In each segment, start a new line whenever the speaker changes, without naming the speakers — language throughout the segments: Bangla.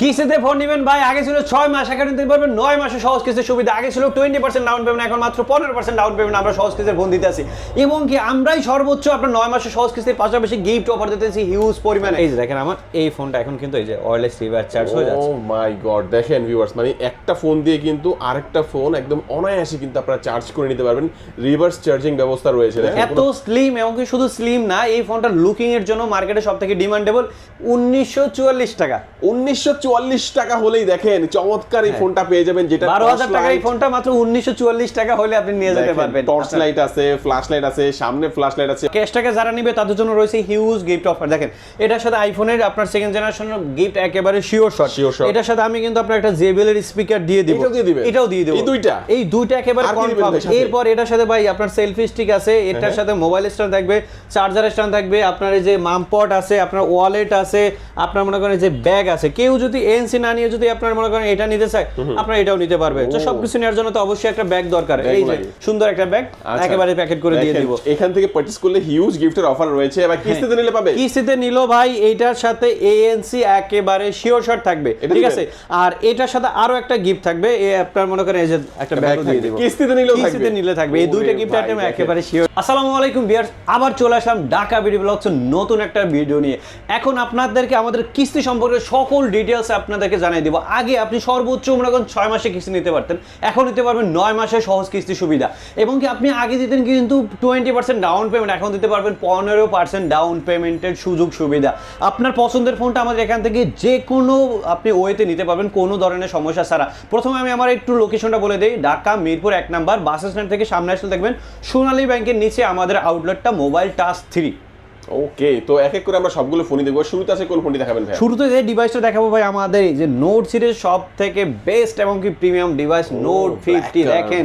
কিস্তিতে ফোন নেবেন ভাই আগে ছিল ছয় মাস এখন নিতে পারবেন নয় মাসে সহজ কিস্তির সুবিধা। আগে ছিল টোয়েন্টি পার্সেন্ট ডাউন পেমেন্ট এখন মাত্র পনেরো পার্সেন্ট ডাউন পেমেন্ট আমরা সহজ কিস্তির ফোন দিতে আসি এবং কি আমরাই সর্বোচ্চ আপনার নয় মাসে সহজ কিস্তির পাশাপাশি গিফট অফার দিতেছি হিউজ পরিমাণে। এই যে দেখেন আমার এই ফোনটা এখন কিন্তু এই যে ওয়ারলেস রিভার চার্জ হয়ে যাচ্ছে।
ও মাই গড দেখেন ভিউয়ার্স মানে একটা ফোন দিয়ে কিন্তু আরেকটা ফোন একদম অনায়াসে কিন্তু আপনারা চার্জ করে নিতে পারবেন। রিভার্স চার্জিং ব্যবস্থা রয়েছে
এত স্লিম এবং কি শুধু স্লিম না এই ফোনটা লুকিং এর জন্য মার্কেটে সব থেকে ডিমান্ডেবল উনিশশো চুয়াল্লিশ টাকা।
উনিশশো টাকা হলেই দেখেন চমৎকার এই ফোনটা পেয়ে যাবেন যেটা
বারো হাজার টাকা এই ফোনটা মাত্র উনিশশো চুয়াল্লিশ টাকা হলে আপনি নিয়ে যেতে পারবেন।
টর্চ লাইট আছে ফ্ল্যাশ লাইট আছে সামনে ফ্ল্যাশ লাইট আছে।
ক্যাশটাকে যারা নিবে তাদের জন্য রয়েছে হিউজ গিফট অফার দেখেন এটার সাথে আইফোনের আপনার সেকেন্ড জেনারেশনের গিফট একেবারে শিওর শট
Sure shot।
এটার সাথে আমি কিন্তু আপনার একটা জেবিএল এর স্পিকার দিয়ে দিব।
এটাও দিয়ে দিবেন?
এটাও দিয়ে দেব।
এই দুইটা?
এই দুইটা একেবারে কনফার্ম এরপর এটার সাথে ভাই আপনার সেলফি স্টিক আছে এটার সাথে মোবাইল স্ট্যান্ড থাকবে চার্জার স্ট্যান্ড থাকবে আপনার এই যে মাম পট আছে আপনার ওয়ালেট আছে আপনার মনে করেন যে ব্যাগ আছে। কেউ যদি এনসি না নিয়ে যদি আপনার মনে করেন এটা নিতে চায় আপনার এটাও নিতে পারবে। তো
ও।
সবকিছু নেওয়ার জন্য তো অবশ্যই একটা ব্যাগ দরকার। এই যে সুন্দর একটা ব্যাগ
আচ্ছা।
একেবারে প্যাকেট করে দিয়ে দিব।
এখান থেকে পারচেজ করলে হিউজ গিফটের অফার রয়েছে। এবার কিস্তিতে নিলে পাবে?
কিস্তিতে নিল ভাই এইটার সাথে এএনসি একেবারে শিওর শট থাকবে। ঠিক আছে? আর এটার সাথে আরও একটা গিফট থাকবে। এ আপনার মনে করেন এই যে একটা ব্যাগ দিয়ে দিব।
কিস্তিতে নিলেও থাকবে?
কিস্তিতে নিলে থাকবে। এই দুইটা গিফট আইটেম একেবারে শিওর আসসালামু আলাইকুম বিয়ার আবার চলে আসলাম ঢাকা ভিডিও ব্লগস নতুন একটা ভিডিও নিয়ে। এখন আপনাদেরকে আমাদের কিস্তি সম্পর্কে সকল ডিটেলস আপনাদেরকে জানিয়ে দিব। আগে আপনি সর্বোচ্চ মনে করেন ছয় মাসে কিস্তি নিতে পারতেন। এখন নিতে পারবেন নয় মাসে সহজ কিস্তি সুবিধা। এবং কি আপনি আগে দিতেন কিন্তু টোয়েন্টি পার্সেন্ট ডাউন পেমেন্ট এখন দিতে পারবেন পনেরো পার্সেন্ট ডাউন পেমেন্টের সুযোগ সুবিধা। আপনার পছন্দের ফোনটা আমাদের এখান থেকে যে কোনো আপনি ওয়েতে নিতে পারবেন, কোনো ধরনের সমস্যা ছাড়া। প্রথমে আমি আমার একটু লোকেশনটা বলে দিই। ঢাকা, মিরপুর এক নাম্বার বাস স্ট্যান্ড থেকে সামনে আসলে দেখবেন সোনালী ব্যাংকের নিচে আমাদের আউটলেটটা মোবাইল টাচ থ্রি
ওকে তো এক এক করে আমরা সবগুলো ফোনই দেখব। শুরুতে আছে কোন ফোনটি দেখাবেন ভাই
শুরুতে যে ডিভাইসটা দেখাবো ভাই আমাদের এই যে নোট সিরিজ সব থেকে বেস্ট এবং কি প্রিমিয়াম ডিভাইস নোট ফিফটি দেখেন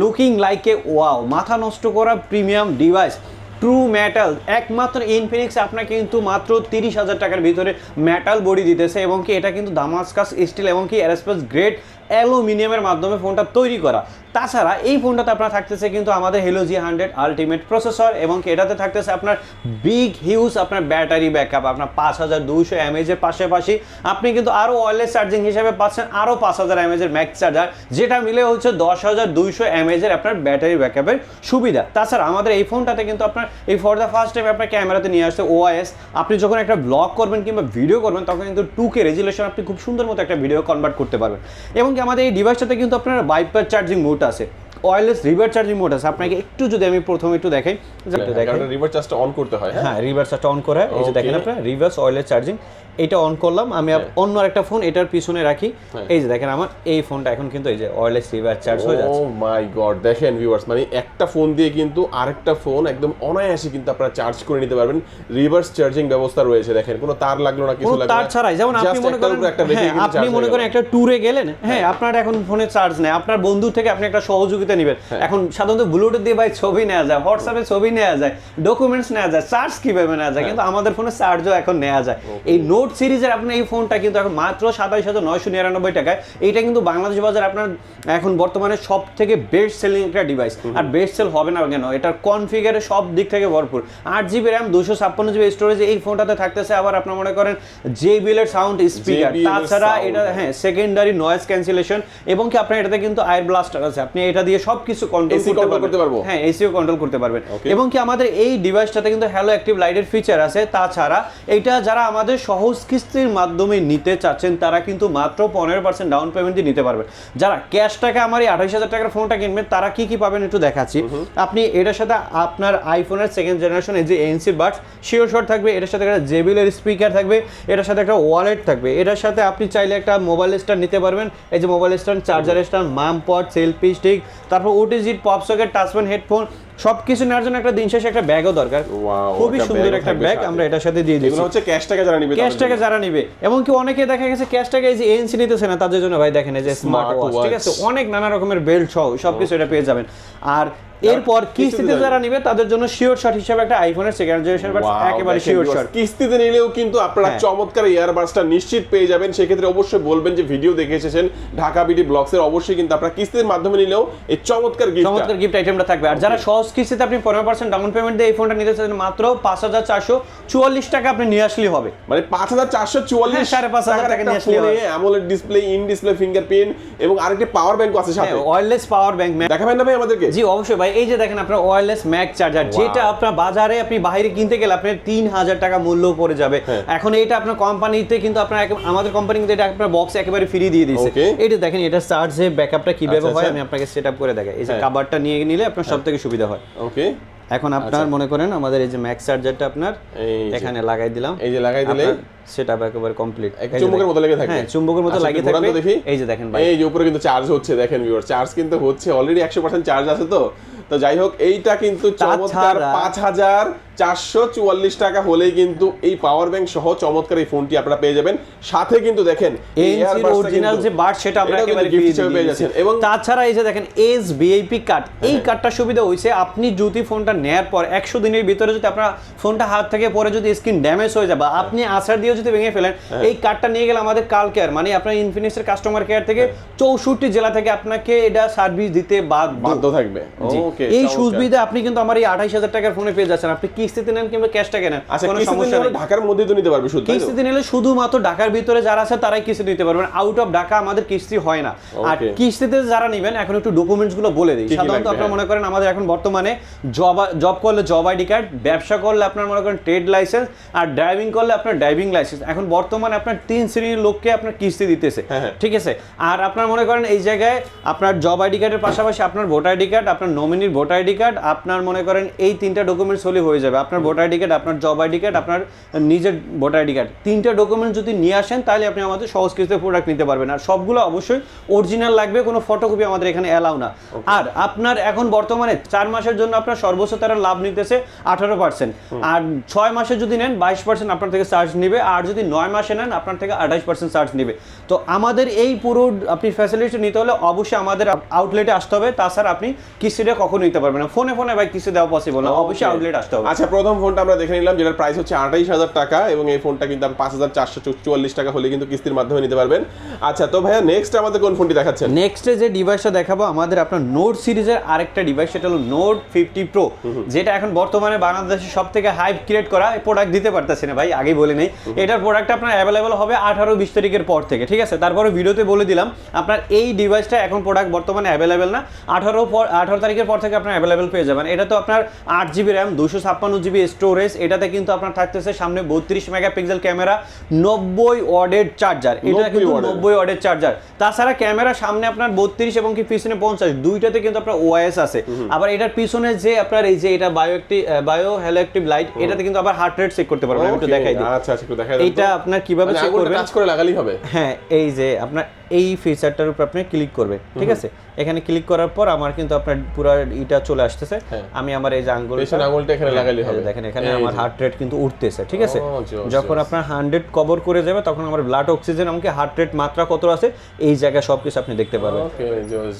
লুকিং লাইক এ ওয়াও মাথা নষ্ট করা প্রিমিয়াম ডিভাইস ট্রু মেটাল একমাত্র ইনফিনিক্স আপনাকে কিন্তু মাত্র তিরিশ হাজার টাকার ভিতরে মেটাল বডি দিতেছে এবং কি এটা কিন্তু দামাসকাস স্টিল এবং কি অ্যারোস্পেস গ্রেড অ্যালুমিনিয়ামের মাধ্যমে ফোনটা তৈরি করা। তাছাড়া এই ফোনটাতে আপনার থাকতেছে কিন্তু আমাদের Helio G hundred ultimate processor এবং এটাতে থাকতেছে আপনার বিগ হিউজ আপনার ব্যাটারি ব্যাকআপ আপনার পাঁচ হাজার দুইশো এমএজের পাশাপাশি। আপনি কিন্তু আরও ওয়ারলেস চার্জিং হিসেবে পাচ্ছেন আরও পাঁচ হাজার এমএজের ম্যাক্স চার্জার যেটা মিলে হচ্ছে দশ হাজার দুইশো এমএজের আপনার ব্যাটারি ব্যাকআপের সুবিধা। তাছাড়া আমাদের এই ফোনটাতে কিন্তু আপনার এই ফর দ্য ফার্স্ট টাইম আপনার ক্যামেরাতে নিয়ে আসছে ওআইএস আপনি যখন একটা ব্লগ করবেন কিংবা ভিডিও করবেন, তখন কিন্তু টু কে রেজুলেশন আপনি খুব সুন্দর মতো একটা ভিডিও কনভার্ট করতে পারবেন। এবং কি আমাদের এই ডিভাইসটাতে কিন্তু আপনার বাইপার চার্জিং মোড আছে ওয়ারলেস রিভার চার্জিং মোড আছে। আপনাকে একটু যদি আমি প্রথমে একটু দেখাই দেখাই।
কারণ রিভার চার্জটা অন করতে হয় হ্যাঁ?
রিভার চার্জটা অন করে এই যে দেখেন
আপনারা
আপনার রিভার্স ওয়্যারলেস চার্জিং। এটা অন করলাম আমি
হ্যাঁ।
অন্য একটা ফোন এটার পিছনে রাখি।
হ্যাঁ।
এই যে দেখেন আমার এই ফোনটা এখন কিন্তু এই যে ওয়্যারলেস রিভার্স চার্জ হয়ে যাচ্ছে।
ও মাই গড দেখেন ভিউয়ার্স মানে একটা ফোন দিয়ে কিন্তু আরেকটা ফোন একদম অনায়াসে কিন্তু আপনারা চার্জ করে নিতে পারবেন। রিভার্স চার্জিং ব্যবস্থা রয়েছে দেখেন কোনো তার লাগল না কিছু লাগল
তার ছাড়াই যেমন আপনি মনে করেন হ্যাঁ আপনি মনে করেন একটা ট্যুরে গেলেন হ্যাঁ আপনার এখন ফোনে চার্জ নেই। আপনার বন্ধু থেকে আপনি একটা সহযোগিতা নেবেন। এখন সাধারণত ব্লুটুথ দিয়ে ভাই ছবি নেওয়া যায় হোয়াটসঅ্যাপে ছবি নেওয়া যায় ডকুমেন্টস নেওয়া যায় চার্জ কীভাবে নেওয়া। যায় কিন্তু আমাদের ফোনে চার্জও এখন নেওয়া যায়। এই নোট সিরিজের আপনার এই ফোনটা কিন্তু এখন মাত্র সাতাইশ হাজার নয়শো নিরানব্বই টাকায়। এইটা কিন্তু বাংলাদেশ বাজার আপনার এখন বর্তমানে সব থেকে বেস্ট সেলিং একটা ডিভাইস আর বেস্ট সেল হবে না কেন এটার কনফিগারে সব দিক থেকে ভরপুর। আট জিবি র্যাম দুশো ছাপ্পান্ন জিবি স্টোরেজ এই ফোনটাতে থাকতেছে আবার আপনার মনে করেন জেবিএল এর সাউন্ড স্পিকার তাছাড়া এটা হ্যাঁ সেকেন্ডারি নয়েজ ক্যান্সেলেশন এবং কি আপনার এটাতে কিন্তু আয়ার ব্লাস্টার আছে। আপনি এটা দিয়ে সবকিছু কন্ট্রোল করতে পারবেন।
পারব?
হ্যাঁ এসিও কন্ট্রোল করতে পারবেন। এবং কি আমাদের এই ডিভাইসটাতে কিন্তু হ্যালো অ্যাক্টিভ লাইটের ফিচার আছে। তাছাড়া এটা যারা আমাদের সহজ কিস্তির মাধ্যমে নিতে চাচ্ছেন তারা কিন্তু মাত্র পনেরো পার্সেন্ট ডাউন পেমেন্ট দিয়ে নিতে পারবেন যারা ক্যাশ টাকা আমার এই আঠাইশ হাজার টাকার ফোনটা কিনবেন তারা কি কি পাবেন একটু দেখাচ্ছি। আপনি এটার সাথে আপনার আইফোনের সেকেন্ড জেনারেশন এই যে এনসি বাডস শিওর শট থাকবে এটার সাথে একটা জেবিলের স্পিকার থাকবে এটার সাথে একটা ওয়ালেট থাকবে। এটার সাথে আপনি চাইলে একটা মোবাইল স্ট্যান্ড নিতে পারবেন। এই যে মোবাইল স্ট্যান্ড চার্জার স্ট্যান্ড মাম পট সেলফি স্টিক তারপর OTG pop socket touch pen headphone সব কিছু নেওয়ার জন্য একটা দিন শেষে একটা ব্যাগও দরকার। খুবই সুন্দর একটা ব্যাগ আমরা এটার সাথে দিয়ে দিচ্ছি।
হচ্ছে ক্যাশ টাকা যারা নিবে
ক্যাশ টাকা যারা নিবে এবং কি অনেকে দেখা গেছে ক্যাশ টাকা এই যে এনসি নিতেছে না তাদের জন্য ভাই দেখেন এই যে স্মার্ট ওয়াচ ঠিক আছে? অনেক নানা রকমের বেল্ট সহ সবকিছু এটা পেয়ে যাবেন। আর এরপর কিস্তিতে যারা নিবে তাদের জন্য শিওর শট হিসেবে একটা আইফোনের সেকেন্ড জেনারেশন
Wow,
একেবারে শিওর শট
কিস্তিতে নিলেও কিন্তু আপনারা
হ্যাঁ।
চমৎকার ইয়ারবাডসটা নিশ্চিত পেয়ে যাবেন। সেক্ষেত্রে অবশ্যই বলবেন যে ভিডিও দেখে এসেছেন ঢাকা বিডি ব্লগসের অবশ্যই কিন্তু আপনারা কিস্তির মাধ্যমে নিলেও এই চমৎকার গিফট
চমৎকার গিফট আইটেমটা থাকবে। আর যারা সহজ কিস্তিতে আপনি পনেরো পার্সেন্ট ডাউন পেমেন্ট দিয়ে এই ফোনটা নিতে চান মাত্র পাঁচ হাজার চারশো চুয়াল্লিশ টাকা আপনি নিয়ে আসলেই হবে।
মানে পাঁচ হাজার চারশো চুয়াল্লিশ
হ্যাঁ, সাড়ে পাঁচ হাজার টাকা নিয়ে আসলে
ফোনে
হয়।
AMOLED display in display fingerprint এবং আরেকটি পাওয়ার ব্যাংক আছে সাথে।
ওয়্যারলেস পাওয়ার ব্যাংক
দেখাবেন না ভাই আমাদেরকে?
জি অবশ্যই ভাই। এই যে দেখেন আপনার ওয়্যারলেস ম্যাক চার্জার যেটা আপনার বাজারে আপনি বাইরে কিনতে গেলে আপনার তিন হাজার টাকা মূল্য পড়ে যাবে।
হ্যাঁ।
এখন এটা আপনার কোম্পানিতে কিন্তু আপনার আমাদের কোম্পানি কিন্তু এটা আপনার বক্স একেবারে ফ্রি দিয়ে দিয়েছে। এটা দেখেন এটা চার্জে ব্যাকআপটা কীভাবে
আচ্ছা,
হয়
আচ্ছা।
আমি আপনাকে সেট আপ করে দেখাই। এই যে
হ্যাঁ।
কাবারটা নিয়ে নিলে আপনার সব থেকে সুবিধা হয়।
ওকে
এখন আপনার মনে করেন আমাদের এই যে ম্যাক্স চার্জারটা আপনার এখানে লাগাই দিলাম।
এই যে লাগাই দিলে
সেট আপ একেবারে কমপ্লিট
চুম্বকের মতো লেগে থাকবে।
হ্যাঁ চুম্বকের মতো
আচ্ছা,
লাগিয়ে থাকবে।
দেখি।
এই যে দেখেন ভাই।
এই যে উপরে কিন্তু চার্জ হচ্ছে দেখেন ভিউয়ার চার্জ কিন্তু হচ্ছে অলরেডি একশো পার্সেন্ট চার্জ আছে তো। তো যাই হোক এইটা কিন্তু চমৎকার পাঁচ হাজার চারশো চুয়াল্লিশ টাকা হলেই কিন্তু এই পাওয়ার ব্যাংক সহ চমৎকার এই ফোনটি আপনারা পেয়ে যাবেন। সাথে কিন্তু দেখেন
অরিজিনাল যে বাট সেটা
কিন্তু
একেবারে
পেয়ে যাচ্ছেন এবং
তাছাড়া এই যে দেখেন এস ভিআইপি কার্ড এই কার্ডটার সুবিধা হইছে আপনি যদি ফোনটা নেয়ার পর একশো দিনের ভিতরে যদি আপনার ফোনটা হাত থেকে পরে যদি স্ক্রিন ড্যামেজ হয়ে যায় বা আপনি আসার দিয়ে যদি ভেঙে ফেলেন
হ্যাঁ।
এই কার্ডটা নিয়ে গেলে আমাদের কাল কেয়ার মানে আপনার ইনফিনিক্সের কাস্টমার কেয়ার থেকে
হ্যাঁ।
চৌষট্টি জেলা থেকে আপনাকে এটা সার্ভিস দিতে বাধ্য।
থাকবে।
এই সুবিধা আপনি কিন্তু আমার এই আঠাইশ হাজার টাকার ফোনে পেয়ে যাচ্ছেন। আপনি কিস্তিতে নেন কিংবা ক্যাশটা কেনেন?
আচ্ছা
কোনো সমস্যা নেই।
ঢাকার মধ্যে তো নিতে পারবে শুধু
কিস্তিতে নিলে শুধুমাত্র ঢাকার ভিতরে যারা আছে তারাই কিস্তি নিতে পারবেন আউট অফ ঢাকা আমাদের কিস্তি হয় না। আর কিস্তিতে যারা নেবেন এখন একটু ডকুমেন্টসগুলো বলে দিই। সাধারণত আপনারা। মনে করেন আমাদের এখন বর্তমানে জব জব করলে জব আইডি কার্ড ব্যবসা করলে আপনার মনে করেন ট্রেড লাইসেন্স আর ড্রাইভিং করলে আপনার ড্রাইভিং লাইসেন্স এখন বর্তমানে আপনার তিন শ্রেণির লোককে আপনার কিস্তি দিতেছে
হ্যাঁ, হ্যাঁ।
ঠিক আছে? আর আপনার মনে করেন এই জায়গায় আপনার জব আইডি কার্ডের পাশাপাশি আপনার ভোটার আইডি কার্ড আপনার নমিনির ভোটার আইডি কার্ড আপনার মনে করেন এই তিনটা ডকুমেন্টস হলে হয়ে যাবে। আপনার ভোটার আইডি কার্ড আপনার জব আইডি কার্ড আপনার নিজের ভোটার আইডি কার্ড। তিনটা ডকুমেন্ট যদি নিয়ে আসেন তাহলে আপনি আমাদের সহজ কিস্তিতে প্রোডাক্ট নিতে পারবেন। আর সবগুলো অবশ্যই অরিজিনাল লাগবে কোনো ফটোকপি আমাদের এখানে অ্যালাউ না। আর আপনার এখন বর্তমানে চার মাসের জন্য আপনার সর্বোচ্চ তারা লাভ নিতেছে আঠারো পার্সেন্ট আর ছয় মাসে যদি নেন বাইশ পার্সেন্ট আপনার থেকে চার্জ নেবে। আর যদি নয় মাসে নেন আপনার থেকে আঠাশ পার্সেন্ট চার্জ নেবে। তো আমাদের এই পুরো আপনি ফ্যাসিলিটি নিতে হলে অবশ্যই আমাদের আউটলেটে আসতে হবে। তাছাড়া আপনি কিস্তিটা কখনো নিতে পারবেন না। ফোনে ফোনে ভাই কিস্তি দেওয়া পসিবল না। অবশ্যই আউটলেট আসতে হবে।
আচ্ছা প্রথম ফোনটা আমরা দেখে নিলাম যেটার প্রাইস হচ্ছে আঠাইশ হাজার টাকা এবং এই ফোনটা কিন্তু আপনি পাঁচ হাজার চারশো চুয়াল্লিশ টাকা হলে কিন্তু কিস্তির মাধ্যমে নিতে পারবেন। আচ্ছা তো ভাইয়া নেক্সট আমাদের কোন ফোনটি দেখাচ্ছেন?
নেক্সটে যে ডিভাইসটা দেখাবো আমাদের আপনার নোট সিরিজের আরেকটা ডিভাইস সেটা হলো নোট ফিফটি প্রো যেটা এখন বর্তমানে বাংলাদেশে সব থেকে হাইপ ক্রিয়েট করা প্রোডাক্ট দিতে পারতেছে না ভাই আগেই বলে নেই। এটার প্রোডাক্ট আপনার অ্যাভেলেবল হবে আঠারো বিশ তারিখের পর থেকে ঠিক আছে? তারপরে ভিডিওতে বলে দিলাম আপনার এই ডিভাইসটা এখন প্রোডাক্ট বর্তমানে অ্যাভেলেবেল না আঠারো পর আঠারো তারিখের পর থেকে আপনার অ্যাভেলেবেল পেয়ে যাবেন। এটা তো আপনার আট জিবি র্যাম দুশো ছাপ্পান্ন জিবি স্টোরেজ এটাতে কিন্তু আপনার থাকতেছে সামনে বত্রিশ মেগাপিক্সেল ক্যামেরা নব্বই ওয়ার্ডের চার্জার এটা কিন্তু নব্বই ওয়ার্ডের চার্জার তাছাড়া ক্যামেরা সামনে আপনার বত্রিশ এবং কি পিছনে পঞ্চাশ দুইটাতে কিন্তু আপনার ওয়াইএস আছে। আবার এটার পিছনে যে আপনার এই যে এটা বায়ো একটি বায়ো হ্যালো অ্যাক্টিভ লাইট এটাতে কিন্তু আবার হার্ট রেট চেক করতে পারবেন আমি একটু দেখাই দিই।
আচ্ছা আচ্ছা একটু দেখাই দেন তো।
আপনার কীভাবে
মানে
চেক করবেন?
টাচ করে লাগালেই হবে।
হ্যাঁ এই যে আপনার এই ফিচারটার উপর আপনি ক্লিক করবেন ঠিক আছে? এখানে ক্লিক করার পর আমার কিন্তু আপনার পুরো ইটা চলে আসতেছে।
হ্যাঁ।
আমি আমার এই যে আঙ্গুল
আঙুলটা এখানে লাগালেই হবে।
দেখেন এখানে আমার হার্ট রেট কিন্তু উঠতেছে ঠিক আছে? যখন আপনার হান্ড্রেড কভার করে যাবে তখন আমার ব্লাড অক্সিজেন আমাকে হার্ট রেট মাত্রা কত আছে এই জায়গায় সবকিছু আপনি দেখতে পারবেন।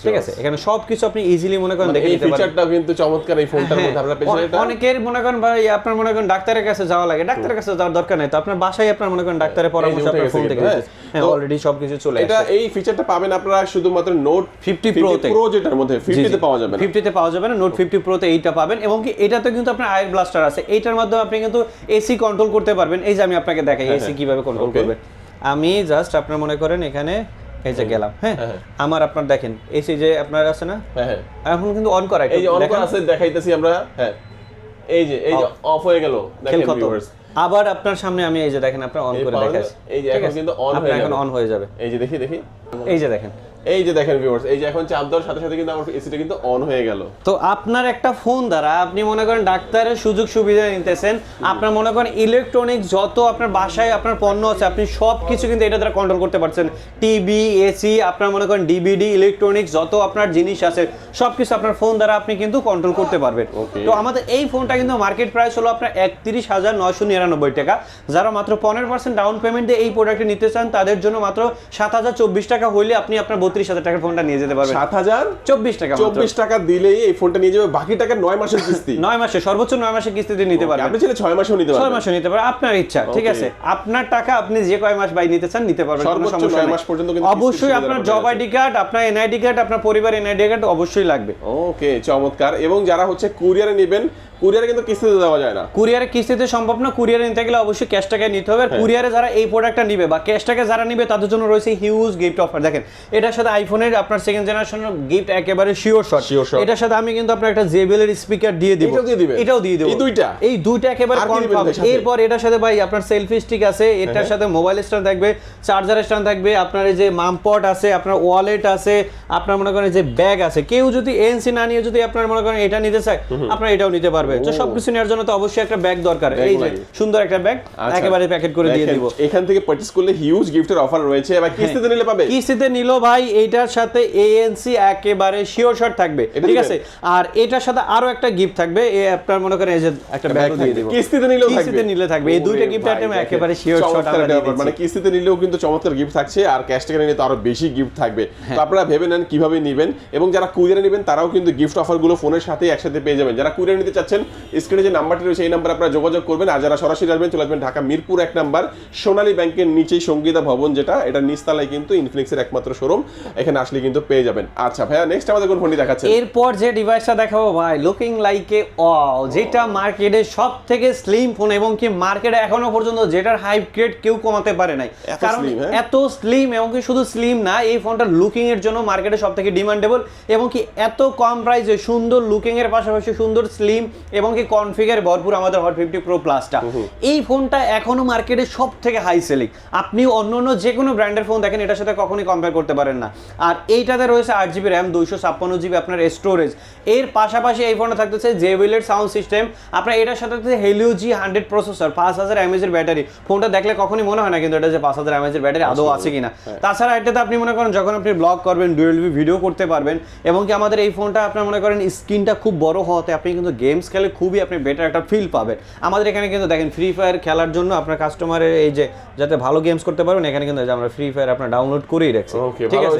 ঠিক আছে? এখানে সবকিছু আপনি ইজিলি মনে করেন দেখে
মানে এই
নিতে পারবেন।
ফিচারটাও কিন্তু চমৎকার এই ফোনটার
হ্যাঁ,
মধ্যে। আপনারা পেছনে
অনেকের মনে করেন ভাই আপনার মনে করেন ডাক্তারের কাছে যাওয়া লাগে। ডাক্তারের কাছে যাওয়ার দরকার নেই। তো আপনার বাসায় আপনার মনে করেন ডাক্তারের পরামর্শ আপনার ফোন থেকে
হ্যাঁ।
হ্যাঁ অলরেডি সবকিছু চলে
এটা এই ফিচারটা পাবেন আপনারা শুধুমাত্র নোট
50 Pro তে।
প্রো যেটার মধ্যে 50 তে পাওয়া যাবে না।
ফিফটিতে পাওয়া যাবে না নোট ফিফটি প্রোতে এইটা পাবেন এবং কি এটাতে কিন্তু আপনার আয়ার ব্লাস্টার আছে। এইটার মাধ্যমে আপনি কিন্তু এসি কন্ট্রোল করতে পারবেন। এই যে আমি আপনাকে দেখাই
হ্যাঁ,
এসি
হ্যাঁ।
কীভাবে কন্ট্রোল. করবেন আমি জাস্ট আপনার মনে করেন এখানে এই যে গেলাম হ্যাঁ?
হ্যাঁ, হ্যাঁ।
আমার আপনার দেখেন এসি যে আপনার আছে না?
হ্যাঁ হ্যাঁ।
এখন কিন্তু অন করা
এই যে অন করা আছে দেখাইতেছি আমরা হ্যাঁ। এই যে এই যে অফ হয়ে গেল দেখেন ভিউয়ার্স
আবার আপনার সামনে আমি এই যে দেখেন আপনার অন করে দেখাচ্ছি
এই যে এখন কিন্তু হয়ে
এখন অন হয়ে যাবে।
এই যে দেখি দেখি।
এই যে দেখেন।
এই যে দেখেন ভিউয়ার্স এই যে এখন চাপ দেওয়ার সাথে সাথে কিন্তু আমার এসিটা কিন্তু অন হয়ে গেল।
তো আপনার একটা ফোন দ্বারা আপনি মনে করেন ডাক্তারের সুযোগ সুবিধা নিতেছেন আপনার মনে করেন ইলেকট্রনিক্স যত আপনার বাসায় আপনার পণ্য আছে আপনি সব কিছু কিন্তু এটা দ্বারা কন্ট্রোল করতে পারছেন। টিভি এসি আপনার মনে করেন ডিবিডি ইলেকট্রনিক্স যত আপনার জিনিস আছে সব কিছু আপনার ফোন দ্বারা আপনি কিন্তু কন্ট্রোল করতে পারবেন। তো আমাদের এই ফোনটা কিন্তু মার্কেট প্রাইস হলো আপনার একত্রিশ হাজার নয়শো নিরানব্বই টাকা। যারা মাত্র পনেরো পার্সেন্ট ডাউন পেমেন্ট দিয়ে এই প্রোডাক্টটি নিতে চান তাদের জন্য মাত্র সাত হাজার চব্বিশ টাকা হইলে আপনি আপনার চৌত্রিশ হাজার টাকার ফোনটা নিয়ে যেতে পারবেন
সাত হাজার?
চব্বিশ টাকা
চব্বিশ টাকা দিলেই এই ফোনটা নিয়ে যাবে বাকি টাকা নয় মাসের কিস্তি।
নয় মাসে সর্বোচ্চ নয় মাসে কিস্তিতে নিতে পারবেন
আপনি চাইলে ছয় মাসেও নিতে
ছয় নিতে পারবেন। আপনার ইচ্ছা ঠিক আছে? আপনার টাকা আপনি যে কয় মাস বাই নিতে চান নিতে পারবেন কোনো সমস্যা
মাস পর্যন্ত কিন্তু
অবশ্যই আপনার জব আইডি কার্ড আপনার এনআইডি কার্ড আপনার পরিবার এনআইডি কার্ড অবশ্যই লাগবে।
ওকে চমৎকার। এবং যারা হচ্ছে কুরিয়ারে নেবেন কুরিয়ারে কিন্তু কিস্তিতে দেওয়া যায় না
কুরিয়ারে কিস্তিতে সম্ভব না কুরিয়ারে নিতে গেলে অবশ্যই ক্যাশ টাকায় নিতে হবে আর
হ্যাঁ।
কুরিয়ারে যারা এই প্রোডাক্টটা নিবে বা ক্যাশ যারা নিবে তাদের জন্য রয়েছে হিউজ গিফট অফার দেখেন এটার সাথে আইফোনের আপনার সেকেন্ড জেনারেশনের গিফট একেবারে শিওর শট
Sure shot।
এটার সাথে আমি কিন্তু আপনার একটা জেবিএল এর স্পিকার দিয়ে দিব
এটাও দিয়ে দিবেন?
এটাও দিয়ে দেব
এই দুইটা?
এই দুইটা একেবারে কনফার্ম এরপর এটার সাথে ভাই আপনার সেলফি স্টিক আছে এটার
হ্যাঁ।
সাথে মোবাইল স্ট্যান্ড থাকবে চার্জার স্ট্যান্ড থাকবে আপনার এই যে মামপট আছে আপনার ওয়ালেট আছে আপনার মনে করেন যে ব্যাগ আছে কেউ যদি এনসি না নিয়ে যদি আপনার মনে করেন এটা নিতে চায় আপনার এটাও নিতে পারবে। তো সবকিছু নেওয়ার জন্য তো অবশ্যই একটা ব্যাগ দরকার। এই যে সুন্দর একটা ব্যাগ
আচ্ছা।
একেবারে প্যাকেট করে দিয়ে দিব।
এখান থেকে পারচেজ করলে হিউজ গিফটের অফার রয়েছে। এবার কিস্তিতে নিলে পাবে?
কিস্তিতে নিল ভাই এইটার সাথে এএনসি একেবারে শিওর শট থাকবে। ঠিক আছে? আর এটার সাথে আরও একটা গিফট থাকবে। এই আপনার মনে করেন এই যে একটা ব্যাগ দিয়ে দিব।
কিস্তিতে নিলেও থাকবে।
কিস্তিতে নিলে থাকবে। এই দুইটা গিফট আইটেম একেবারে শিওর শট আমরা দিয়ে
ব্যাপার। মানে কিস্তিতে নিলেও কিন্তু চমৎকার গিফট থাকছে। আর ক্যাশ টাকা নিলে তো আরও বেশি গিফট থাকবে।
হ্যাঁ।
তো আপনারা ভেবে নেন কীভাবে নিবেন। এবং যারা কুরিয়ারে নেবেন তারাও কিন্তু গিফট অফারগুলো ফোনের সাথে একসাথে পেয়ে যাবেন। যারা কুরিয়ার নিতে চাচ্ছেন স্ক্রিনে যে নাম্বারটি রয়েছে এই নাম্বারে আপনারা যোগাযোগ করবেন। আর যারা সরাসরি আসবেন চলে আসবেন ঢাকা মিরপুর এক নাম্বার। সোনালী ব্যাংকের নিচেই সঙ্গীতা ভবন যেটা এটা নিচতলায় কিন্তু ইনফিনিক্সের একমাত্র শোরুম এখানে আসলে কিন্তু পেয়ে যাবেন। আচ্ছা ভাইয়া নেক্সট আমাদের কোন ফোনটি দেখাচ্ছেন?
এরপর যে ডিভাইসটা দেখাবো ভাই লুকিং লাইক এ ওয়াও যেটা মার্কেটে সব থেকে স্লিম ফোন এবং কি মার্কেটে এখনও পর্যন্ত যেটার হাইপ গ্রেড কেউ কমাতে পারে নাই। কারণ
হ্যাঁ?
এত স্লিম এবং কি শুধু স্লিম না এই ফোনটা লুকিং এর জন্য মার্কেটে সব থেকে ডিমান্ডেবল এবং কি এত কম প্রাইসে সুন্দর লুকিং এর পাশাপাশি সুন্দর স্লিম এবং কি কনফিগার ভরপুর আমাদের হট ফিফটি প্রো প্লাসটা এই ফোনটা এখনও মার্কেটে সব থেকে হাই সেলিং আপনি অন্য অন্য যে কোনো ব্র্যান্ডের ফোন দেখেন এটার সাথে কখনোই কম্পেয়ার করতে পারেন না। আর এইটাতে রয়েছে আট জিবি র্যাম দুইশো ছাপ্পান্ন জিবি আপনার স্টোরেজ এর পাশাপাশি এই ফোনটা থাকতেছে জেবিলের সাউন্ড সিস্টেম আপনার এটার সাথে থাকতেছে হেলিও জি হান্ড্রেড প্রসেসর পাঁচ হাজার এমএজের ব্যাটারি ফোনটা দেখলে কখনই মনে হয় না কিন্তু এটা যে পাঁচ হাজার এমএজের ব্যাটারি আদৌ আছে কিনা। তাছাড়া এটাতে আপনি মনে করেন যখন আপনি ব্লগ করবেন ডুয়েলভি ভিডিও করতে পারবেন এবং কি আমাদের এই ফোনটা আপনার মনে করেন স্ক্রিনটা খুব বড় হওয়াতে আপনি কিন্তু গেমস খেলে খুবই আপনি বেটার একটা ফিল পাবেন। আমাদের এখানে কিন্তু দেখেন ফ্রি ফায়ার খেলার জন্য আপনার কাস্টমারের এই যে যাতে ভালো গেমস করতে পারবেন এখানে কিন্তু আমরা ফ্রি ফায়ার আপনার ডাউনলোড করেই রাখছি। ঠিক আছে?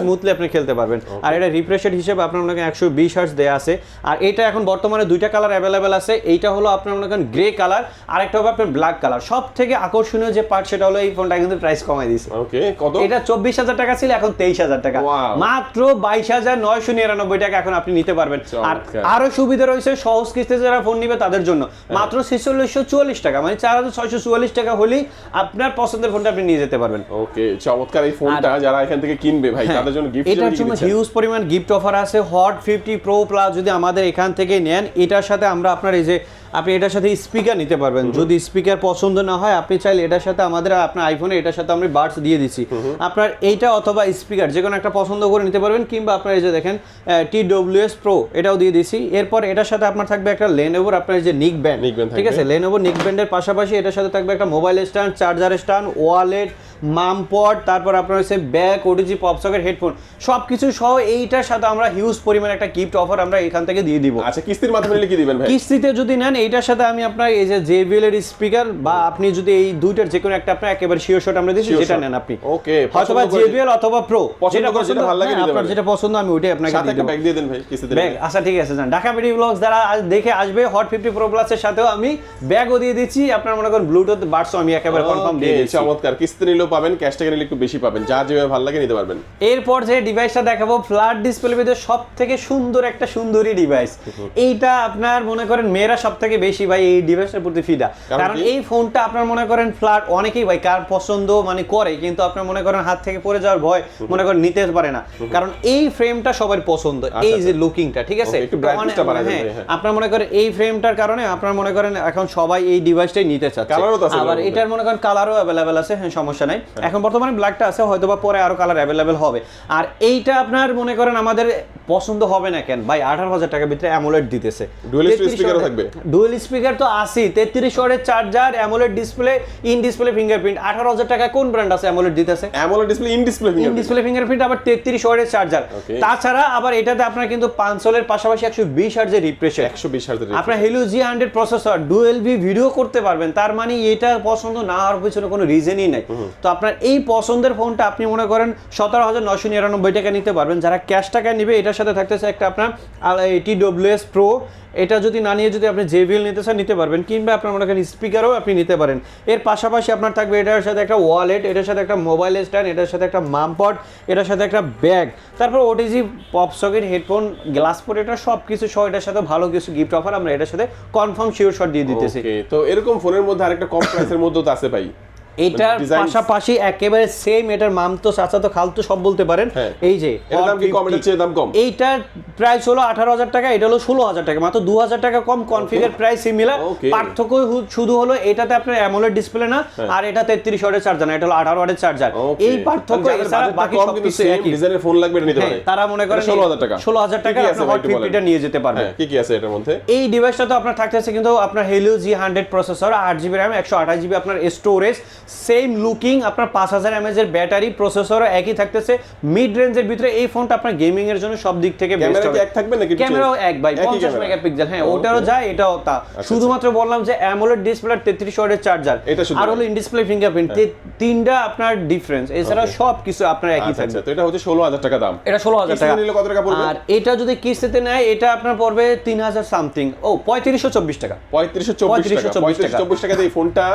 স্মুথলি আপনি খেলতে পারবেন। আর এটা রিফ্রেশের হিসেবে আপনার মনে করেন একশো বিশ হার্স দেওয়া আছে। আর এটা এখন বর্তমানে দুইটা কালার অ্যাভেলেবেল আছে। এইটা হলো আপনার মনে করেন গ্রে কালার আর একটা হবে আপনার ব্ল্যাক কালার সব থেকে আকর্ষণীয় যে পার্ট সেটা হলো এই ফোনটা কিন্তু প্রাইস কমাই দিয়েছে।
ওকে কত?
এটা চব্বিশ হাজার টাকা ছিল এখন তেইশ হাজার টাকা। মাত্র বাইশ হাজার নয়শো নিরানব্বই টাকা এখন আপনি নিতে পারবেন। আর আরও সুবিধা রয়েছে সহজ কিস্তিতে যারা ফোন নিবে তাদের জন্য। মাত্র ছেচল্লিশশো চুয়াল্লিশ টাকা। মানে চার হাজার ছয়শো চুয়াল্লিশ টাকা হলেই আপনার পছন্দের ফোনটা আপনি নিয়ে যেতে পারবেন।
ওকে চমৎকার এই ফোনটা যারা এখান থেকে কিনবে ভাই
হ্যাঁ,
তাদের জন্য গিফট
এটার জন্য হিউজ পরিমাণ গিফট অফার আছে। হট ফিফটি প্রো প্লাস যদি আমাদের এখান থেকে নেন এটার সাথে আমরা আপনার এই যে আপনি এটার সাথে স্পিকার নিতে পারবেন। যদি স্পিকার পছন্দ না হয় আপনি চাইলে এটার সাথে আমাদের আপনার আইফোনে এটার সাথে আমরা বার্ডস দিয়ে দিচ্ছি। আপনার এইটা অথবা স্পিকার যে কোনো একটা পছন্দ করে নিতে পারবেন কিংবা আপনার এই যে দেখেন টি ডব্লিউ এস প্রো এটাও দিয়ে দিছি এরপর এটার সাথে আপনার থাকবে একটা লেনোভোর আপনার যে নিক ব্যান্ড ঠিক আছে। লেনোভো নিক ব্যান্ডের পাশাপাশি এটার সাথে থাকবে একটা mobile stand charger stand wallet মামপড তারপর আপনার হচ্ছে ব্যাক ওটিজি পপসকের হেডফোন সব কিছু সহ এইটার সাথে আমরা হিউজ পরিমাণে একটা গিফট অফার আমরা এখান থেকে দিয়ে দিব।
আচ্ছা কিস্তির মাধ্যমে নিলে কি দিবেন ভাই?
কিস্তিতে যদি নেন এইটার সাথে আমি আপনার এই যে জেবিএল এর স্পিকার বা আপনি যদি এই দুইটার যে কোনো একটা আপনার একেবারে শিওর শট আমরা দিচ্ছি যেটা নেন আপনি।
ওকে
হয়তোবা জেবিএল অথবা প্রো
যেটা পছন্দ ভালো লাগে
আপনার যেটা পছন্দ আমি ওইটাই আপনাকে
সাথে
দিয়ে
একটা ব্যাগ দিয়ে দেন ভাই কিস্তিতে
ব্যাগ আচ্ছা ঠিক আছে যান। ঢাকা ভিডিও ব্লগস আজ দেখে আসবে হট ফিফটি প্রো প্লাসের সাথেও আমি ব্যাগও দিয়ে দিচ্ছি। আপনার মনে করেন ব্লুটুথ বাডসও আমি একেবারে কনফার্ম দিয়ে দিচ্ছি।
চমৎকার। কিস্তি নিলেও পাবেন ক্যাশ টাকা নিলে একটু বেশি পাবেন। যা যেভাবে ভালো লাগে নিতে পারবেন।
এরপর যে ডিভাইসটা দেখাবো ফ্ল্যাট ডিসপ্লে ভিতরে সব থেকে সুন্দর একটা সুন্দরী ডিভাইস এইটা আপনার মনে করেন মেয়েরা সব থেকে বেশি ভাই এই ডিভাইসের প্রতি ফিদা।
কারণ
এই ফোনটা আপনার মনে করেন ফ্ল্যাট অনেকেই ভাই কার পছন্দ মানে করে কিন্তু আপনার মনে করেন হাত থেকে পড়ে যাওয়ার ভয় মনে করেন নিতে পারে না। কারণ এই ফ্রেমটা সবার পছন্দ এই যে লুকিংটা ঠিক আছে?
একটু বাড়ায়।
আপনার মনে করেন এই ফ্রেমটার কারণে আপনার মনে করেন এখন সবাই এই ডিভাইসটাই নিতে চাচ্ছে। আবার
এটার
মনে করেন কালারও অ্যাভেলেবেল আছে হ্যাঁ সমস্যা নাই। এখন বর্তমানে ব্ল্যাকটা আছে হয়তোবা পরে আরও কালার অ্যাভেলেবেল হবে। আর এইটা আপনার মনে করেন আমাদের পছন্দ হবে না কেন? ভাই আঠারো হাজার টাকার ভিতরে অ্যামোলেড দিতেছে? ডুয়েল স্পিকার তো আসি তেত্রিশ ওয়াটের charger AMOLED display in display fingerprint আঠারো হাজার টাকায় কোন ব্র্যান্ড আছে অ্যামোলেড দিতেছে?
AMOLED display in display
in display fingerprint আবার তেত্রিশ ওয়াটের চার্জার তাছাড়া আবার এটাতে আপনার কিন্তু পাঁচশোলের পাশাপাশি একশো বিশ হার্জের রিফ্রেশার
একশো বিশ হাজার
আপনার Helio G hundred processor dual B video করতে পারবেন। তার মানে এটা পছন্দ না হওয়ার পিছনে কোনো রিজনই নাই। তো আপনার এই পছন্দের ফোনটা আপনি মনে করেন সতেরো হাজার নশো নিরানব্বই টাকা নিতে পারবেন। যারা ক্যাশ টাকা নিবে এটার সাথে থাকতেছে একটা আপনার টি ডব্লিউ এস প্রো এটা যদি না নিয়ে যদি আপনি জেবিএল নিতে চান, নিতে পারবেন। কিংবা আপনার মনে করেন স্পিকারও আপনি নিতে পারেন। এর পাশাপাশি আপনার থাকবে এটার সাথে একটা ওয়ালেট এটার সাথে একটা মোবাইল স্ট্যান্ড এটার সাথে একটা মামপট এটার সাথে একটা ব্যাগ তারপর ওটিজি পপ হেডফোন গ্লাস এটা সব কিছু সহ এটার সাথে ভালো কিছু গিফট অফার আমরা এটার সাথে কনফার্ম শিওর শট দিয়ে দিতেছি।
তো এরকম ফোনের মধ্যে আরেকটা কম প্রাইসের মধ্যে তো আছে ভাই।
এটার পাশাপাশি একেবারে সেম এটার মাম তো চাচা তো খালতো সব বলতে পারেন।
হ্যাঁ।
এই যে
দাম কি কম? এটার দাম কম?
এইটার প্রাইস হলো আঠারো হাজার টাকা এটা হলো ষোলো হাজার টাকা। মাত্র দু হাজার টাকা কম কনফিগার প্রাইস সিমিলার পার্থক্য শুধু হলো এটাতে আপনার অ্যামোলেড ডিসপ্লে না আর এটা তেত্রিশ ওয়াটের চার্জার না এটা হলো আঠারো ওয়াটের চার্জার এই পার্থক্য এছাড়া বাকি সব কিছু একই।
ডিজাইনের ফোন লাগবে নিতে
হ্যাঁ,
পারে।
তারা মনে করেন
ষোলো হাজার টাকা।
ষোলো হাজার টাকা
ভাই
হট ফিফটিটা নিয়ে যেতে পারবেন
হ্যাঁ কি কি আছে এটার মধ্যে?
এই ডিভাইসটা তো আপনার থাকতেছে কিন্তু আপনার হেলিও জি হান্ড্রেড প্রসেসর আট জিবি র্যাম একশো আঠাশ জিবি আপনার স্টোরেজ সেম লুকিং আপনার পাঁচ হাজার এমএজ এর ব্যাটারি প্রসেসরও একই থাকতেছে। মিড রেঞ্জের ভিতরে এই ফোনটা আপনার গেমিং এর জন্য সব দিক থেকে বেস্ট হবে।
এক থাকবে নাকি
ক্যামেরাও এক ভাই
একই
পঞ্চাশ
ক্যামেরা?
মেগাপিক্সেল হ্যাঁ ওটারও যায় এটাও তা। শুধুমাত্র বললাম যে অ্যামোলেড ডিসপ্লে তেত্রিশ ওয়াটের চার্জার আর হলো ইন ডিসপ্লে ফিঙ্গারপ্রিন্ট তিনটা আপনার ডিফারেন্স এছাড়া. সব কিছু আপনার একই
আচ্ছা
থাকবে।
আচ্ছা তো এটা হচ্ছে ষোলো হাজার টাকা দাম।
এটা ষোলো হাজার
কিস্তিতে
টাকা।
নিলে কত টাকা পড়বে?
আর এটা যদি কিস্তিতে নেয় এটা আপনার পড়বে তিন হাজার সামথিং ও পঁয়ত্রিশশো চব্বিশ টাকা।
পঁয়ত্রিশশো চব্বিশ টাকা।
3524
পঁয়ত্রিশশো চব্বিশ টাকাতে এই ফোনটা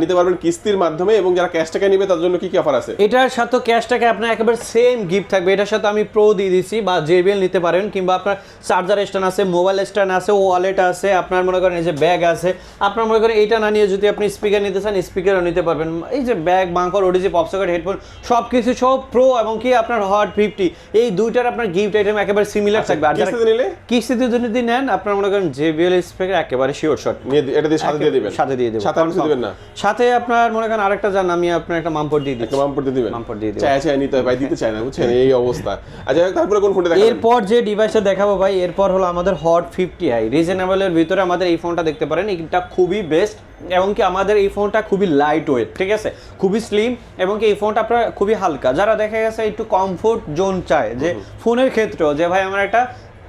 নিতে পারবেন কিস্তির মাধ্যমে। এবং যারা ক্যাশ টাকা নিবে তাদের জন্য কি কি অফার আছে?
এটার সাথে ক্যাশ টাকা আপনার একেবারে সেম গিফট থাকবে। এটার সাথে আমি প্রো দিয়ে দিচ্ছি বা জেবিএল নিতে পারেন কিংবা আপনার চার্জার স্ট্যান্ড আছে মোবাইল স্ট্যান্ড আছে ওয়ালেট আছে আপনার মনে করেন এই যে ব্যাগ আছে। আপনার মনে করেন এইটা না নিয়ে যদি আপনি স্পিকার নিতে চান স্পিকারও নিতে পারবেন। এই যে ব্যাগ বাঙ্কর ওডিজি পপসকেট হেডফোন সব কিছু সব প্রো এবং কি আপনার হট ফিফটি এই দুইটার আপনার গিফট আইটেম একেবারে সিমিলার থাকবে। আর যারা
নিলে?
কিস্তিতে যদি নেন আপনার মনে করেন জেবিএল স্পিকার একেবারে শিওর শট
এটা দিয়ে সাথে দিয়ে দিবেন?
সাথে দিয়ে দেবো।
সাথে দিবেন না?
সাথে আপনার মনে করেন আরেকটা জান আমি আপনার একটা মামপট দিয়ে
একটা
দিচ্ছি।
মামপট দিয়ে দিবেন?
মামপট দিয়ে দিবেন।
চায় চায় নিতে ভাই দিতে চায় না বুঝছেন? এই অবস্থা। আচ্ছা তারপরে কোন ফোনটা দেখাবেন?
এরপর যে ডিভাইসটা দেখাবো ভাই এরপর হলো আমাদের হট ফিফটি আই রিজনেবলের ভিতরে আমাদের এই ফোনটা দেখতে পারেন এটা খুবই বেস্ট এবং কি আমাদের এই ফোনটা খুবই লাইট ওয়েট ঠিক আছে? খুবই স্লিম এবং কি এই ফোনটা আপনার খুবই হালকা। যারা দেখা গেছে একটু কমফোর্ট জোন চায় যে ফোনের ক্ষেত্রেও যে ভাই আমার একটা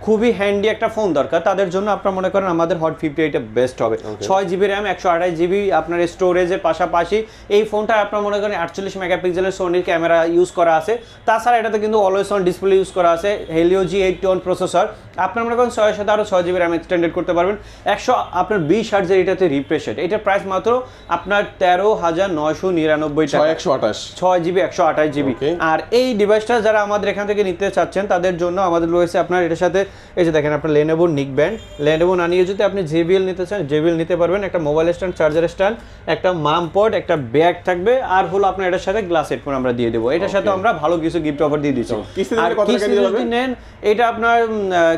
খুবই হ্যান্ডি একটা ফোন দরকার। তাদের জন্য আপনার মনে করেন আমাদের হট ফিফটি এইটা বেস্ট হবে। ছয় জিবি র্যাম একশো আঠাশ জিবি আপনার স্টোরেজের পাশাপাশি এই ফোনটা আপনার মনে করেন আটচল্লিশ মেগাপিক্সেলের সোনির ক্যামেরা ইউজ করা আছে। তাছাড়া এটাতে কিন্তু অলওয়েজ অন ডিসপ্লে ইউজ করা আছে Helio G eight one processor আপনার মনে করেন ছয়ের সাথে আরও ছয় জিবি র্যাম এক্সটেন্ডেড করতে পারবেন। একশো আপনার বিশ হার্জের এটাতে রিফ্রেশ এটার প্রাইস মাত্র আপনার তেরো হাজার নয়শো নিরানব্বই
ছয়
টাকা
একশো আঠাশ।
ছয় জিবি একশো আঠাশ জিবি আর এই ডিভাইসটা যারা আমাদের এখান থেকে নিতে চাচ্ছেন তাদের জন্য আমাদের রয়েছে আপনার এটার সাথে এই যে দেখেন আপনার লেনেভো নিক ব্যান্ড লেনেভো না নিয়ে যদি আপনি জেবিএল নিতে চান জেবিএল নিতে পারবেন। একটা মোবাইল স্ট্যান্ড চার্জার স্ট্যান্ড একটা মাম পড একটা ব্যাগ থাকবে। আর হলো আপনার এটার সাথে গ্লাস হেডফোন আমরা দিয়ে দেবো। এটার সাথে আমরা ভালো কিছু গিফট অফার দিয়ে দিচ্ছি। আর
টাকা
যদি নেন এটা আপনার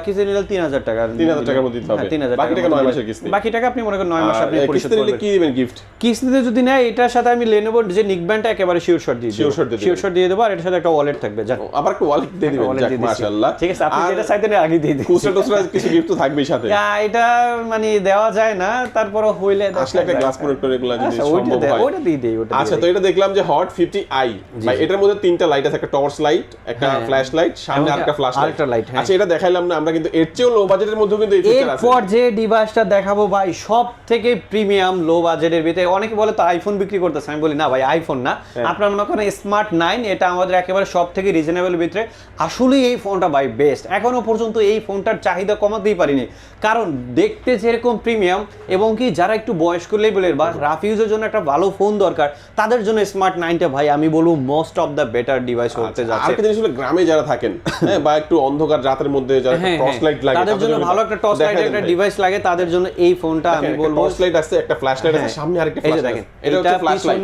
কিস্তি নিলে তিন হাজার টাকা।
3,000 টাকার মধ্যে দিতে হবে।
হ্যাঁ, 3,000
বাকি টাকা নয় মাসের কিস্তি।
বাকি টাকা আপনি মনে করেন নয় মাস আপনি পরিশোধ করবেন।
কি দিবেন গিফট
কিস্তিতে যদি নেয় এটার সাথে আমি লেনোভোর যে নিক ব্যান্ডটা একেবারে শিওর শট দিয়ে শিওর। শট দিয়ে দেবো আর এটার সাথে একটা ওয়ালেট থাকবে
আবার একটু ওয়ালেট দিয়ে দিবেন। মাশাআল্লাহ।
ঠিক আছে আপনি যেটা চাইতেন আগে দিয়ে দিচ্ছি
খুচরা টুচরা কিছু গিফট তো থাকবেই সাথে।
না, এটা মানে দেওয়া যায় না তারপরে হইলে
আসলে একটা গ্লাস প্রোডাক্টর এগুলো যদি
আচ্ছা,
সম্ভব হয়।
ওইটা দিয়ে দিই ওটা
আচ্ছা তো এটা দেখলাম যে হট ফিফটি আই ভাই এটার মধ্যে তিনটা লাইট আছে একটা টর্চ লাইট একটা
হ্যাঁ।
ফ্ল্যাশ লাইট সামনে আরেকটা ফ্ল্যাশ লাইট
আরেকটা হ্যাঁ।
আচ্ছা এটা দেখাইলাম না আমরা কিন্তু এর চেয়েও লো বাজেটের মধ্যে কিন্তু এই ফিচার আছে।
এরপর যে ডিভাইসটা দেখাবো ভাই সব থেকে প্রিমিয়াম লো বাজেটের ভিতরে অনেকে বলে তো আইফোন বিক্রি করতেছে আমি বলি না ভাই আইফোন না।
হ্যাঁ।
আপনার মনে করেন স্মার্ট নাইন এটা আমাদের একেবারে সব থেকে রিজনেবল ভিতরে। আসলেই এই ফোনটা ভাই বেস্ট এখনও পর্যন্ত এই ফোনটার চাহিদা কমাতেই পারিনি কারণ দেখতে যেরকম প্রিমিয়াম এবং কি যারা একটু বয়স্ক লেভেলের বা রাফ ইউজের জন্য একটা ভালো ফোন দরকার তাদের জন্য স্মার্ট নাইনটা ভাই আমি বলব most of the better device হতে
আচ্ছা,
যাচ্ছে
গ্রামে যারা থাকেন হ্যাঁ বা একটু অন্ধকার রাতের মধ্যে যারা
হ্যাঁ,
টর্চ লাইট
হ্যাঁ।
লাগে
তাদের জন্য ভালো একটা টর্চ লাইট একটা ডিভাইস লাগে তাদের জন্য এই ফোনটা আমি বলব
টর্চ লাইট আছে একটা ফ্ল্যাশ লাইট আছে। সামনে আরেকটা
এই যে
ফ্ল্যাশ
দেখেন
এটা হচ্ছে ফ্ল্যাশ লাইট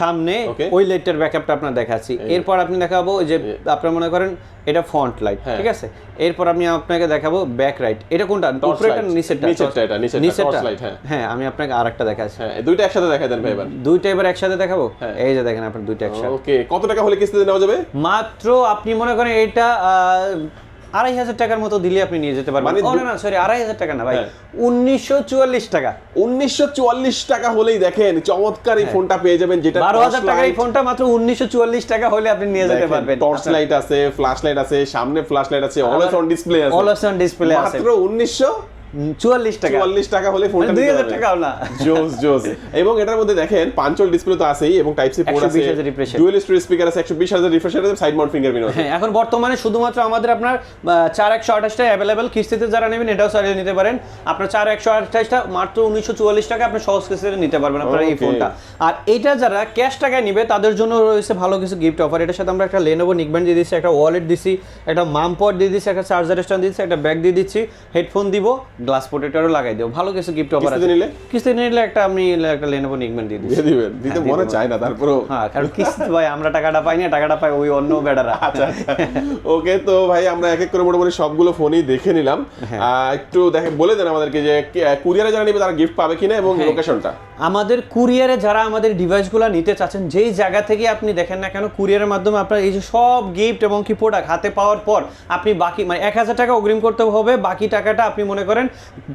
সামনে. ওই লাইটের ব্যাকআপটা আপনার দেখাচ্ছি এরপর আপনি দেখাবো যে আপনার মনে করেন এটা ফ্রন্ট লাইট
হ্যাঁ।
ঠিক আছে? এরপর আমি আপনাকে দেখাবো ব্যাক রাইট এটা কোনটা? উপরেটা। নিচেরটা
নিচেরটা এটা, নিচেরটা, লাইট হ্যাঁ।
হ্যাঁ আমি আপনাকে আরেকটা দেখাচ্ছি।
হ্যাঁ দুইটা একসাথে দেখাই দেন ভাই এবার।
দুইটা এবার একসাথে দেখাবো?
হ্যাঁ।
এই যে দেখেন আপনি দুইটা একসাথে।
ওকে কত টাকা হলে কিস্তিতে নেওয়া যাবে?
মাত্র আপনি মনে করেন এটা আহ, আড়াই হাজার টাকার মতো দিলে আপনি নিয়ে যেতে পারবেন।
মানে
ও, না না সরি আড়াই হাজার টাকা না ভাই।
হ্যাঁ।
উনিশশো চুয়াল্লিশ টাকা।
উনিশশো চুয়াল্লিশ টাকা হলেই দেখেন চমৎকার এই ফোনটা পেয়ে যাবেন যেটা
হ্যাঁ। বারো হাজার টাকার এই ফোনটা মাত্র উনিশশো চুয়াল্লিশ টাকা হলে আপনি নিয়ে যেতে পারবেন।
টর্চ লাইট আছে ফ্ল্যাশ লাইট আছে সামনে ফ্ল্যাশ লাইট আছে অলস অন ডিসপ্লে আছে।
অলস অন ডিসপ্লে আছে।
মাত্র উনিশশো
চুয়াল্লিশ টাকা।
চুয়াল্লিশ টাকা হলে ফোনটা
মানে 2000 টাকাও না।
জোস জোস। এবং এটার মধ্যে দেখেন পাঁচল ডিসপ্লে তো আছেই এবং টাইপ সি পোর্ট আছে।
120,000 refresh
স্টোরেজ স্পিকার আছে একশো বিশ হাজার রিফ্রেশ আছে সাইড মাউন্ট ফিঙ্গারপ্রিন্ট আছে।
হ্যাঁ এখন বর্তমানে শুধুমাত্র আমাদের আপনার চার একশো আঠাশটা অ্যাভেলেবেল কিস্তিতে যারা নেবেন এটাও চালিয়ে নিতে পারেন। আপনার চার একশো আঠাশটা মাত্র উনিশশো চুয়াল্লিশ টাকা আপনি সহজ কিস্তিতে নিতে পারবেন আপনার এই ফোনটা আর এটা যারা ক্যাশ টাকায় নিবে তাদের জন্য রয়েছে ভালো কিছু গিফট অফার এটার সাথে আমরা একটা লেনোভো নিকব্যান্ড দিয়ে দিচ্ছি একটা ওয়ালেট দিচ্ছি একটা মাম পট দিয়ে দিচ্ছি একটা চার্জার স্ট্যান্ড দিচ্ছি একটা ব্যাগ দিয়ে দিচ্ছি হেডফোন দিব গ্লাস প্রোটেক্টরও লাগাই দেবো ভালো কিছু গিফট অফার আছে।
নিলে?
কিস্তিতে নিলে একটা আমি একটা লেনোভো নিকব্যান্ড দিয়ে
দিয়ে দিবেন। দিতে
হ্যাঁ,
মনে চায় না তারপরেও
হ্যাঁ কারণ কিস্তি ভাই আমরা টাকাটা পাই না টাকাটা পাই ওই অন্য বেড়ারা
আচ্ছা ওকে তো ভাই আমরা এক এক করে মোটামুটি সবগুলো ফোনই দেখে নিলাম।
হ্যাঁ।
একটু দেখে বলে দেন আমাদেরকে যে কুরিয়ারে যারা নিবে তারা গিফট পাবে কিনা এবং
হ্যাঁ।
লোকেশনটা
আমাদের কুরিয়ারে যারা আমাদের ডিভাইসগুলো নিতে চাচ্ছেন যেই জায়গা থেকে আপনি দেখেন না কেন কুরিয়ারের মাধ্যমে আপনার এই যে সব গিফট এবং কি প্রোডাক্ট হাতে পাওয়ার পর আপনি বাকি মানে এক হাজার টাকা অগ্রিম করতে হবে বাকি টাকাটা আপনি মনে করেন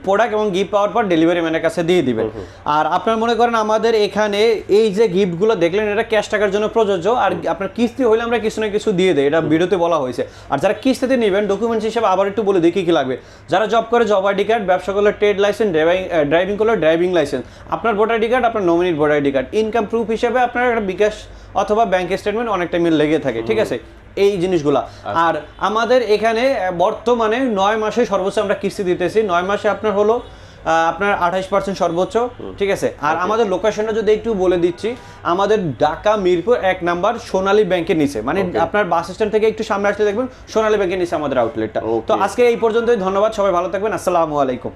প্রোডাক্ট এবং গিফট পাওয়ার পর ডেলিভারি ম্যানের কাছে দিয়ে দিবেন। আর আপনার মনে করেন আমাদের এখানে এই যে গিফটগুলো দেখলেন এটা ক্যাশ টাকার জন্য প্রযোজ্য। আর আপনার কিস্তি হলে আমরা কিছু না কিছু দিয়ে দেয় এটা ভিডিওতে বলা হয়েছে। আর যারা কিস্তিতে নেবেন ডকুমেন্টস হিসেবে আবার একটু বলে দিই কি কি লাগবে। যারা জব করে জব আইডি কার্ড ব্যবসা করলে ট্রেড লাইসেন্স ড্রাইভিং ড্রাইভিং করলে ড্রাইভিং লাইসেন্স আপনার ভোটার আইডি কার্ড আপনার নমিনির voter ID card income proof হিসেবে আপনার একটা বিকাশ অথবা ব্যাংক স্টেটমেন্ট অনেকটা মিল লেগে থাকে ঠিক আছে? এই জিনিসগুলা। আর আমাদের এখানে বর্তমানে নয় মাসে সর্বোচ্চ আমরা কিস্তি দিতেছি। নয় মাসে আপনার হলো আপনার আঠাশ পার্সেন্ট সর্বোচ্চ ঠিক আছে? আর আমাদের লোকেশনটা যদি একটু বলে দিচ্ছি আমাদের ঢাকা মিরপুর এক নাম্বার সোনালী ব্যাংকের নিচে। মানে আপনার বাস স্ট্যান্ড থেকে একটু সামনে আসলে দেখবেন সোনালী ব্যাংকের নিচে আমাদের আউটলেটটা তো আজকে এই পর্যন্তই ধন্যবাদ সবাই ভালো থাকবেন আসসালামু আলাইকুম।